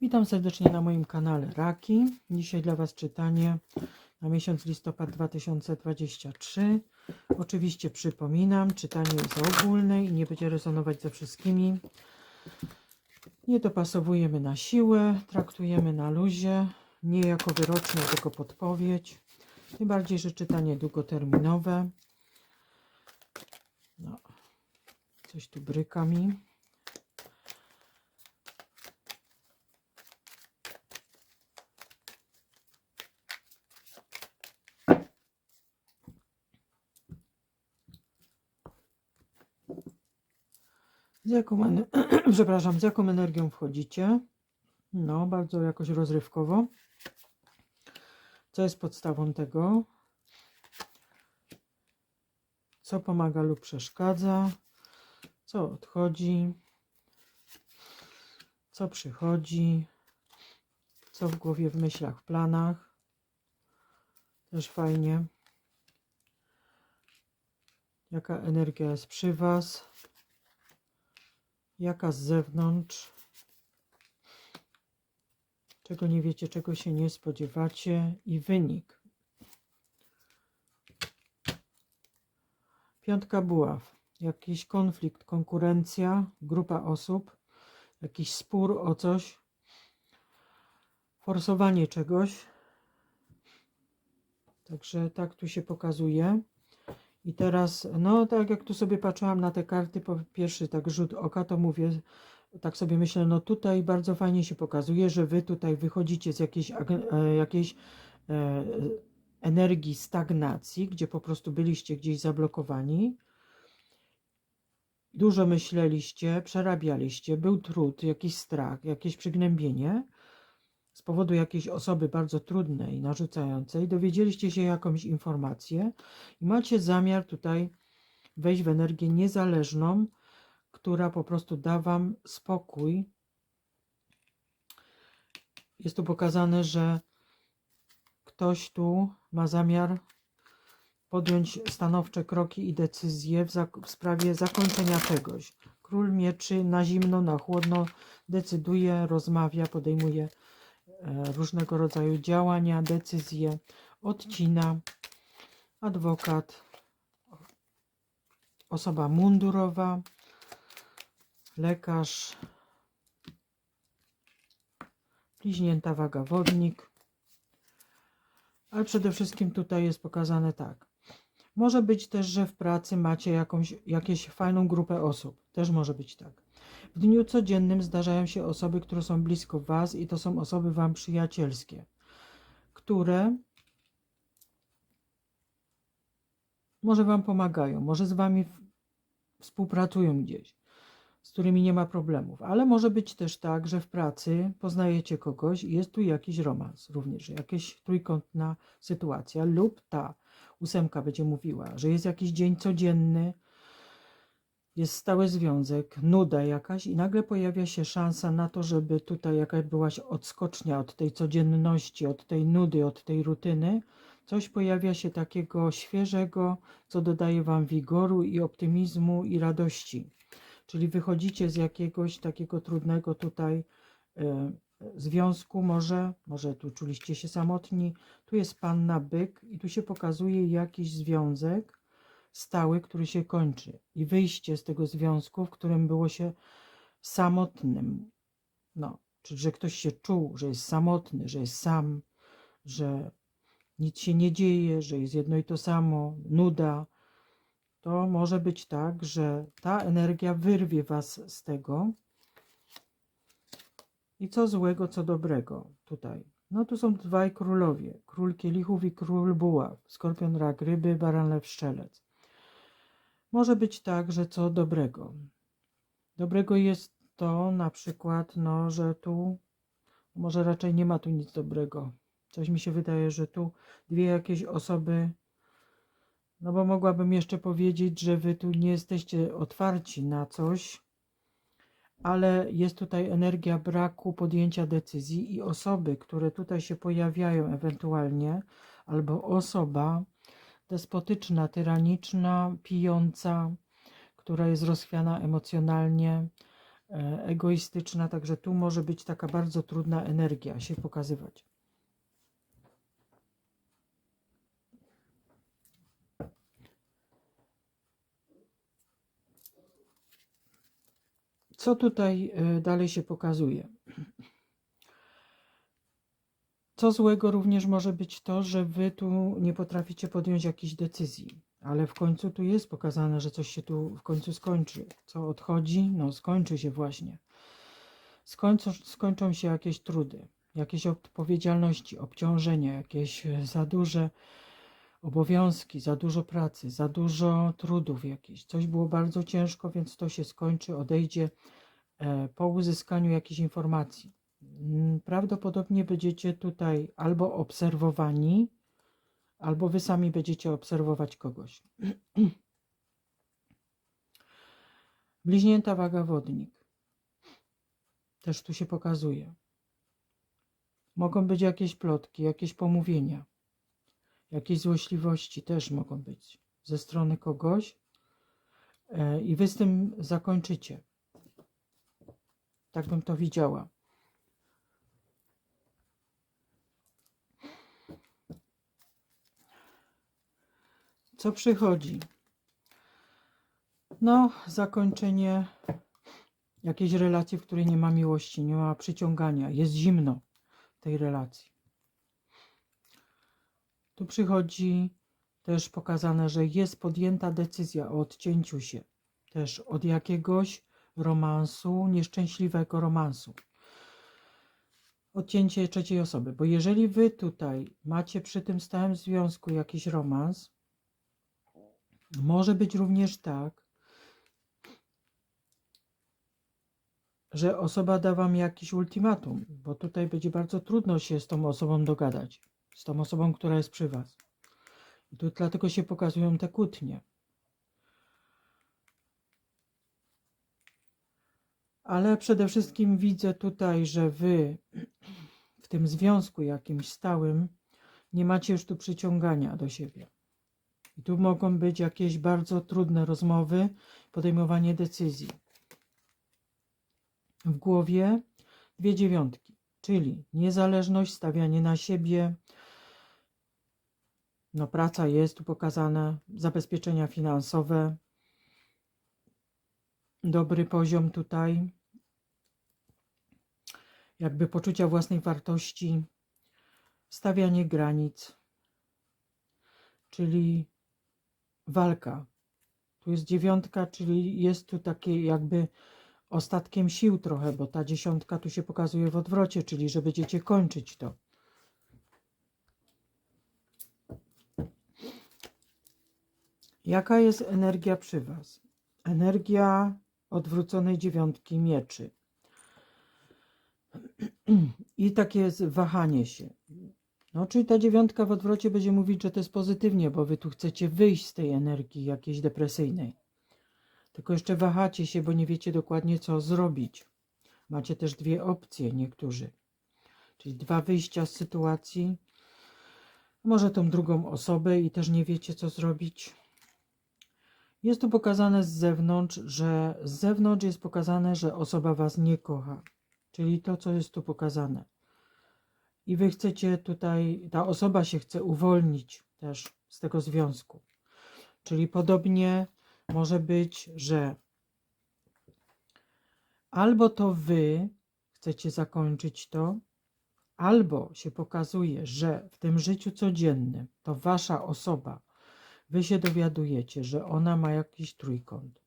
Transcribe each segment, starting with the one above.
Witam serdecznie na moim kanale Raki. Dzisiaj dla Was czytanie na miesiąc listopad 2023. Oczywiście przypominam, czytanie jest ogólne i nie będzie rezonować ze wszystkimi. Nie dopasowujemy na siłę, traktujemy na luzie, nie jako wyrocznię, tylko podpowiedź. Tym bardziej, że czytanie długoterminowe. No, coś tu bryka mi. Z jaką, przepraszam, z jaką energią wchodzicie? No, bardzo jakoś rozrywkowo. Co jest podstawą tego? Co pomaga lub przeszkadza? Co odchodzi? Co przychodzi? Co w głowie, w myślach, w planach? Też fajnie. Jaka energia jest przy Was? Jaka z zewnątrz? Czego nie wiecie, czego się nie spodziewacie i wynik. Piątka buław. Jakiś konflikt, konkurencja, grupa osób, jakiś spór o coś, forsowanie czegoś. Także tak tu się pokazuje. I teraz, no tak jak tu sobie patrzyłam na te karty, po pierwszy tak rzut oka, to mówię, tak sobie myślę, no tutaj bardzo fajnie się pokazuje, że wy tutaj wychodzicie z jakiejś, e, jakiejś e, energii stagnacji, gdzie po prostu byliście gdzieś zablokowani. Dużo myśleliście, przerabialiście, był trud, jakiś strach, jakieś przygnębienie z powodu jakiejś osoby bardzo trudnej, narzucającej, dowiedzieliście się jakąś informację i macie zamiar tutaj wejść w energię niezależną, która po prostu da Wam spokój. Jest tu pokazane, że ktoś tu ma zamiar podjąć stanowcze kroki i decyzje w, w sprawie zakończenia czegoś. Król mieczy na zimno, na chłodno decyduje, rozmawia, podejmuje różnego rodzaju działania, decyzje, odcina. Adwokat, osoba mundurowa, lekarz, bliźnięta waga wodnik. Ale przede wszystkim tutaj jest pokazane tak. Może być też, że w pracy macie jakąś, jakieś fajną grupę osób. Też może być tak. W dniu codziennym zdarzają się osoby, które są blisko Was i to są osoby Wam przyjacielskie, które może Wam pomagają, może z Wami współpracują gdzieś, z którymi nie ma problemów. Ale może być też tak, że w pracy poznajecie kogoś i jest tu jakiś romans również, jakaś trójkątna sytuacja lub ta ósemka będzie mówiła, że jest jakiś dzień codzienny, jest stały związek, nuda jakaś i nagle pojawia się szansa na to, żeby tutaj jakaś byłaś odskocznia od tej codzienności, od tej nudy, od tej rutyny, coś pojawia się takiego świeżego, co dodaje wam wigoru i optymizmu i radości. Czyli wychodzicie z jakiegoś takiego trudnego tutaj e, związku, może, może tu czuliście się samotni, tu jest panna byk i tu się pokazuje jakiś związek stały, który się kończy i wyjście z tego związku, w którym było się samotnym. No, czyli że ktoś się czuł, że jest samotny, że jest sam, że nic się nie dzieje, że jest jedno i to samo, nuda, to może być tak, że ta energia wyrwie was z tego. I co złego, co dobrego tutaj. No tu są dwaj królowie. Król kielichów i król buław. Skorpion, rak, ryby, baran, lew, strzelec. Może być tak, że co dobrego. Dobrego jest to na przykład, no, że tu może raczej nie ma tu nic dobrego. Coś mi się wydaje, że tu dwie jakieś osoby, no bo mogłabym jeszcze powiedzieć, że wy tu nie jesteście otwarci na coś, ale jest tutaj energia braku podjęcia decyzji i osoby, które tutaj się pojawiają ewentualnie, albo osoba despotyczna, tyraniczna, pijąca, która jest rozchwiana emocjonalnie, e, egoistyczna, także tu może być taka bardzo trudna energia się pokazywać. Co tutaj e, dalej się pokazuje? Co złego również może być to, że wy tu nie potraficie podjąć jakiejś decyzji, ale w końcu tu jest pokazane, że coś się tu w końcu skończy. Co odchodzi? No, skończy się właśnie. Skończą, skończą się jakieś trudy, jakieś odpowiedzialności, obciążenia, jakieś e, za duże obowiązki, za dużo pracy, za dużo trudów jakichś. Coś było bardzo ciężko, więc to się skończy, odejdzie e, po uzyskaniu jakichś informacji. Mm, Prawdopodobnie będziecie tutaj albo obserwowani, albo wy sami będziecie obserwować kogoś. Bliźnięta waga wodnik. Też tu się pokazuje. Mogą być jakieś plotki, jakieś pomówienia. Jakieś złośliwości też mogą być ze strony kogoś e, i wy z tym zakończycie. Tak bym to widziała. Co przychodzi? No, zakończenie jakiejś relacji, w której nie ma miłości, nie ma przyciągania, jest zimno w tej relacji. Tu przychodzi też pokazane, że jest podjęta decyzja o odcięciu się też od jakiegoś romansu, nieszczęśliwego romansu. Odcięcie trzeciej osoby, bo jeżeli wy tutaj macie przy tym stałym związku jakiś romans, może być również tak, że osoba da wam jakiś ultimatum, bo tutaj będzie bardzo trudno się z tą osobą dogadać, z tą osobą, która jest przy was. I tu dlatego się pokazują te kłótnie. Ale przede wszystkim widzę tutaj, że wy w tym związku jakimś stałym nie macie już tu przyciągania do siebie. I tu mogą być jakieś bardzo trudne rozmowy, podejmowanie decyzji. W głowie dwie dziewiątki, czyli niezależność, stawianie na siebie. No, praca jest tu pokazana, zabezpieczenia finansowe, dobry poziom tutaj, jakby poczucia własnej wartości, stawianie granic, czyli walka. Tu jest dziewiątka, czyli jest tu takie jakby ostatkiem sił trochę, bo ta dziesiątka tu się pokazuje w odwrocie, czyli że będziecie kończyć to. Jaka jest energia przy Was? Energia odwróconej dziewiątki mieczy. I takie jest wahanie się. No, czyli ta dziewiątka w odwrocie będzie mówić, że to jest pozytywnie, bo wy tu chcecie wyjść z tej energii jakiejś depresyjnej. Tylko jeszcze wahacie się, bo nie wiecie dokładnie, co zrobić. Macie też dwie opcje, niektórzy. Czyli dwa wyjścia z sytuacji. Może tą drugą osobę i też nie wiecie, co zrobić. Jest tu pokazane z zewnątrz, że z zewnątrz jest pokazane, że osoba was nie kocha. Czyli to, co jest tu pokazane. I wy chcecie tutaj, ta osoba się chce uwolnić też z tego związku. Czyli podobnie może być, że albo to wy chcecie zakończyć to, albo się pokazuje, że w tym życiu codziennym to wasza osoba, wy się dowiadujecie, że ona ma jakiś trójkąt.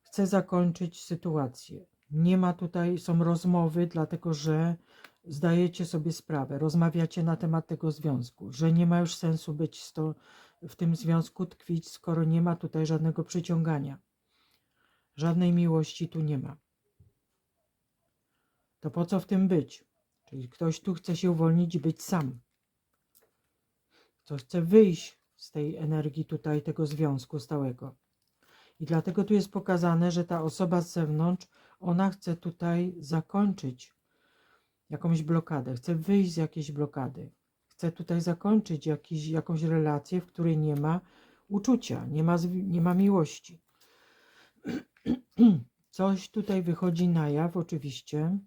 Chce zakończyć sytuację. Nie ma tutaj, są rozmowy, dlatego że zdajecie sobie sprawę, rozmawiacie na temat tego związku, że nie ma już sensu być w tym związku tkwić, skoro nie ma tutaj żadnego przyciągania. Żadnej miłości tu nie ma. To po co w tym być? Czyli ktoś tu chce się uwolnić i być sam. Ktoś chce wyjść z tej energii tutaj, tego związku stałego. I dlatego tu jest pokazane, że ta osoba z zewnątrz, ona chce tutaj zakończyć jakąś blokadę, chce wyjść z jakiejś blokady, chce tutaj zakończyć jakiś, jakąś relację, w której nie ma uczucia, nie ma, nie ma miłości. Coś tutaj wychodzi na jaw, oczywiście,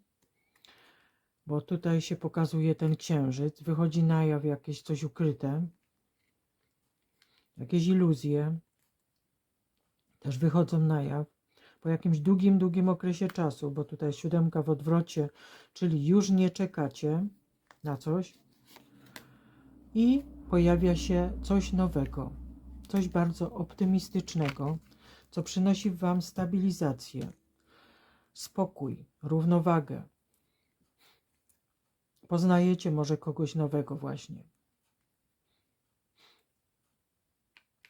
bo tutaj się pokazuje ten księżyc. Wychodzi na jaw jakieś coś ukryte, jakieś iluzje też wychodzą na jaw po jakimś długim, długim okresie czasu, bo tutaj siódemka w odwrocie, czyli już nie czekacie na coś i pojawia się coś nowego, coś bardzo optymistycznego, co przynosi Wam stabilizację, spokój, równowagę. Poznajecie może kogoś nowego właśnie.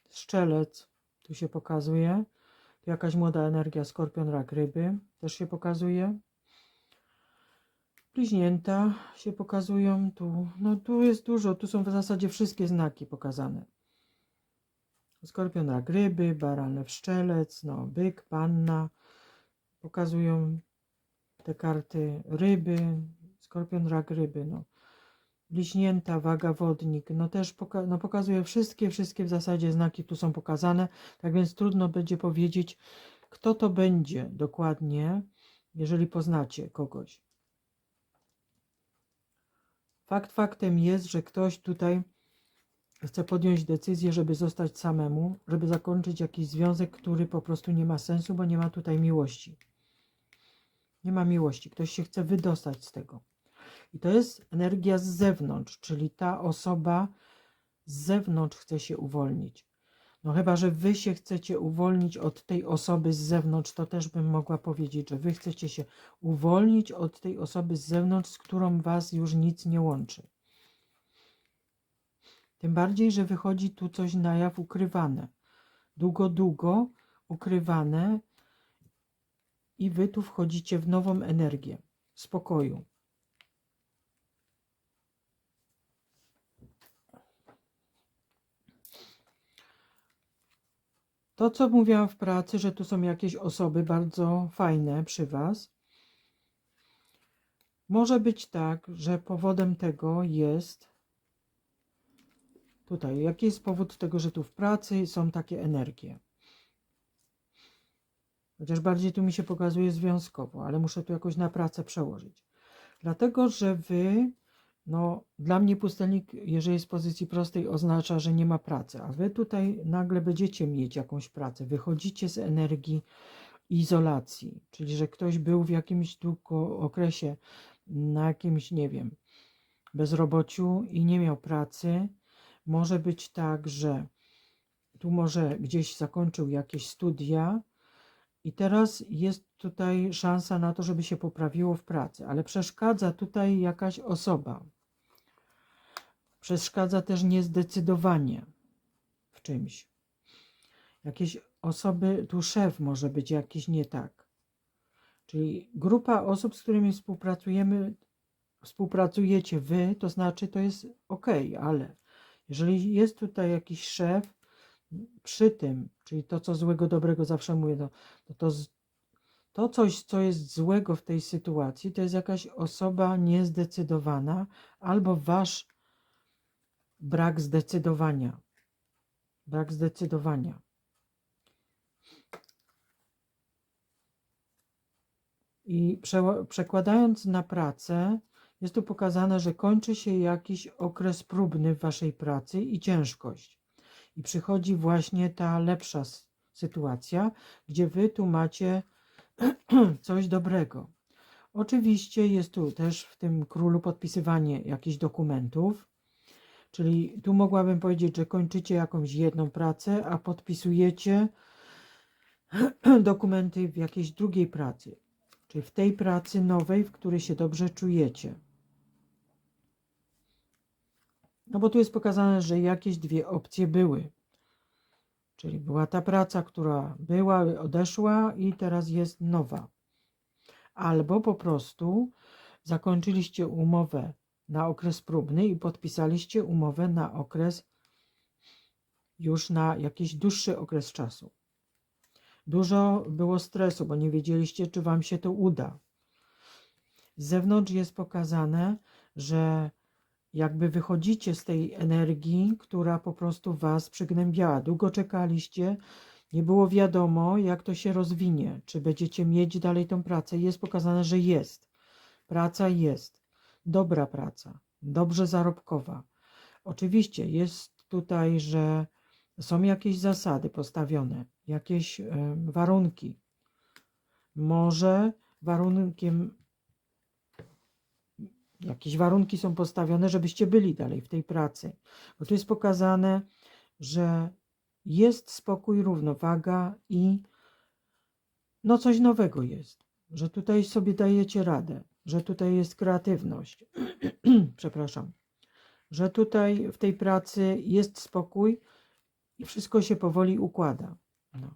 Strzelec tu się pokazuje. Tu jakaś młoda energia, skorpion, rak, ryby też się pokazuje. Bliźnięta się pokazują tu. No tu jest dużo, tu są w zasadzie wszystkie znaki pokazane. Skorpion, rak, ryby, baran, wszczelec, no byk, panna. Pokazują te karty ryby, skorpion, rak, ryby, no. Bliźnięta, waga, wodnik, no też poka no pokazuje wszystkie, wszystkie w zasadzie znaki tu są pokazane, tak więc trudno będzie powiedzieć, kto to będzie dokładnie, jeżeli poznacie kogoś. Fakt faktem jest, że ktoś tutaj chce podjąć decyzję, żeby zostać samemu, żeby zakończyć jakiś związek, który po prostu nie ma sensu, bo nie ma tutaj miłości. Nie ma miłości. Ktoś się chce wydostać z tego. I to jest energia z zewnątrz, czyli ta osoba z zewnątrz chce się uwolnić. No chyba, że wy się chcecie uwolnić od tej osoby z zewnątrz, to też bym mogła powiedzieć, że wy chcecie się uwolnić od tej osoby z zewnątrz, z którą was już nic nie łączy. Tym bardziej, że wychodzi tu coś na jaw ukrywane. Długo, długo ukrywane i wy tu wchodzicie w nową energię spokoju. To, co mówiłam w pracy, że tu są jakieś osoby bardzo fajne przy Was. Może być tak, że powodem tego jest tutaj. Jaki jest powód tego, że tu w pracy są takie energie? Chociaż bardziej tu mi się pokazuje związkowo, ale muszę tu jakoś na pracę przełożyć. Dlatego, że Wy no, dla mnie pustelnik, jeżeli jest w pozycji prostej, oznacza, że nie ma pracy, a wy tutaj nagle będziecie mieć jakąś pracę. Wychodzicie z energii izolacji, czyli że ktoś był w jakimś długo okresie na jakimś, nie wiem, bezrobociu i nie miał pracy. Może być tak, że tu może gdzieś zakończył jakieś studia i teraz jest tutaj szansa na to, żeby się poprawiło w pracy, ale przeszkadza tutaj jakaś osoba. Przeszkadza też niezdecydowanie w czymś. Jakieś osoby, tu szef może być jakiś nie tak. Czyli grupa osób, z którymi współpracujemy, współpracujecie wy, to znaczy to jest ok, ale jeżeli jest tutaj jakiś szef, przy tym, czyli to, co złego, dobrego zawsze mówię, to, to, to, coś, co jest złego w tej sytuacji, to jest jakaś osoba niezdecydowana albo wasz brak zdecydowania. Brak zdecydowania. I prze, przekładając na pracę, jest tu pokazane, że kończy się jakiś okres próbny w waszej pracy i ciężkość. I przychodzi właśnie ta lepsza sytuacja, gdzie wy tu macie coś dobrego. Oczywiście jest tu też w tym królu podpisywanie jakichś dokumentów, czyli tu mogłabym powiedzieć, że kończycie jakąś jedną pracę, a podpisujecie dokumenty w jakiejś drugiej pracy, czyli w tej pracy nowej, w której się dobrze czujecie. No bo tu jest pokazane, że jakieś dwie opcje były. Czyli była ta praca, która była, odeszła i teraz jest nowa. Albo po prostu zakończyliście umowę na okres próbny i podpisaliście umowę na okres już na jakiś dłuższy okres czasu. Dużo było stresu, bo nie wiedzieliście, czy wam się to uda. Z zewnątrz jest pokazane, że jakby wychodzicie z tej energii, która po prostu was przygnębiała. Długo czekaliście, Nie było wiadomo, jak to się rozwinie, czy będziecie mieć dalej tą pracę. Jest pokazane, że jest. Praca jest. Dobra praca, dobrze zarobkowa. Oczywiście jest tutaj, że są jakieś zasady postawione, jakieś warunki. Może warunkiem, jakieś warunki są postawione, żebyście byli dalej w tej pracy. Bo tu jest pokazane, że jest spokój, równowaga i no coś nowego jest, że tutaj sobie dajecie radę, że tutaj jest kreatywność. Przepraszam. Że tutaj w tej pracy jest spokój i wszystko się powoli układa. No.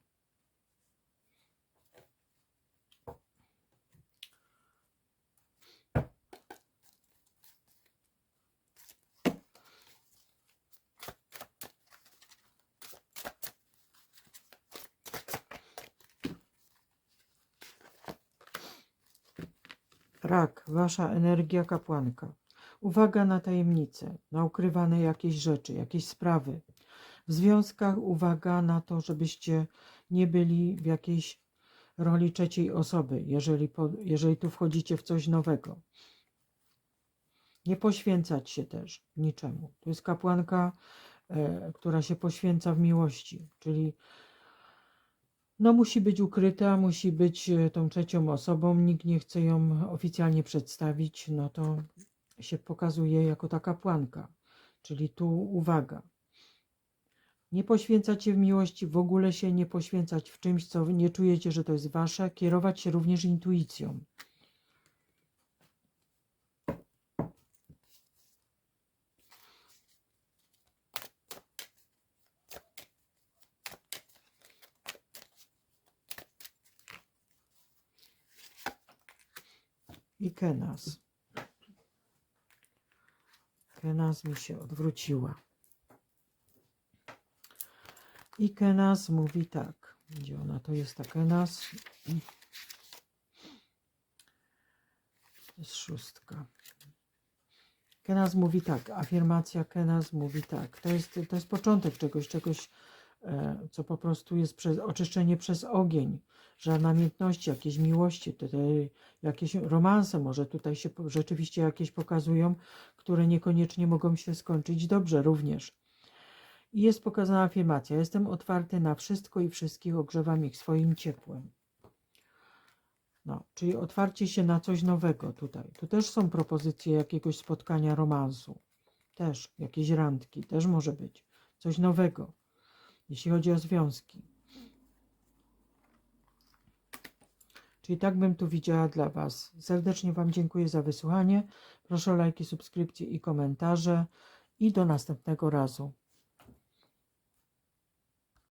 Rak, wasza energia kapłanka. Uwaga na tajemnice, na ukrywane jakieś rzeczy, jakieś sprawy. W związkach uwaga na to, żebyście nie byli w jakiejś roli trzeciej osoby, jeżeli, po, jeżeli tu wchodzicie w coś nowego. Nie poświęcać się też niczemu. To jest kapłanka, e, która się poświęca w miłości, czyli no musi być ukryta, musi być e, tą trzecią osobą, nikt nie chce ją oficjalnie przedstawić, no to się pokazuje jako ta kapłanka. Czyli tu uwaga. Nie poświęcać się w miłości, w ogóle się nie poświęcać w czymś, co nie czujecie, że to jest wasze, kierować się również intuicją. I Kenas. Kenas mi się odwróciła. I Kenas mówi tak. Gdzie ona to jest ta Kenas? To jest szóstka. Kenas mówi tak, afirmacja Kenas mówi tak. To jest, to jest początek czegoś, czegoś, co po prostu jest przez, oczyszczenie przez ogień. Że namiętności, jakieś miłości, tutaj jakieś romanse może tutaj się rzeczywiście jakieś pokazują, które niekoniecznie mogą się skończyć dobrze również. I jest pokazana afirmacja. Jestem otwarty na wszystko i wszystkich, ogrzewam ich swoim ciepłem. No, czyli otwarcie się na coś nowego tutaj. Tu też są propozycje jakiegoś spotkania romansu. Też jakieś randki, też może być. Coś nowego, jeśli chodzi o związki. Czyli tak bym tu widziała dla Was. Serdecznie Wam dziękuję za wysłuchanie. Proszę o lajki, subskrypcje i komentarze. I do następnego razu.